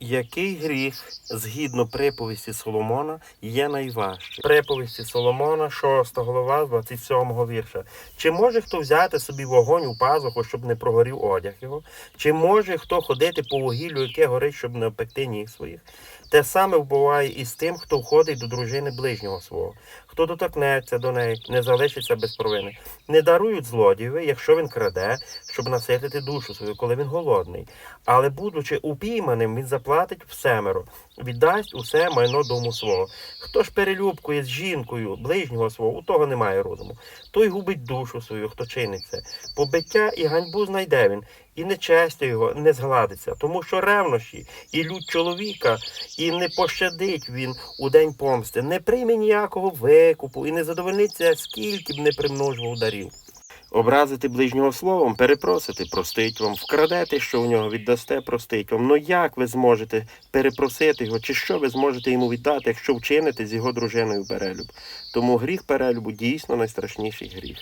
Який гріх, згідно приповісті Соломона, є найважчий? Приповісті Соломона, 6 глава, 27 вірша. Чи може хто взяти собі вогонь у пазуху, щоб не прогорів одяг його? Чи може хто ходити по вугіллю, яке горить, щоб не опекти ніг своїх? Те саме вбуває і з тим, хто входить до дружини ближнього свого. Хто доторкнеться до неї, не залишиться без провини. Не дарують злодієві, якщо він краде, щоб наситити душу свою, коли він голодний. Але, будучи упійманим, він заплатить всемеро, віддасть усе майно дому свого. Хто ж перелюбкує з жінкою ближнього свого, у того немає розуму. Той губить душу свою, хто чинить це. Побиття і ганьбу знайде він, і нечестя його не згладиться, тому що ревнощі і лють чоловіка, і не пощадить він у день помсти, не прийме ніякого викупу і не задовольниться, скільки б не примножував дарів. Образити ближнього словом, перепросити, простить вам, вкрадете, що у нього віддасте, простить вам. Ну як ви зможете перепросити його, чи що ви зможете йому віддати, якщо вчините з його дружиною перелюб? Тому гріх перелюбу дійсно найстрашніший гріх.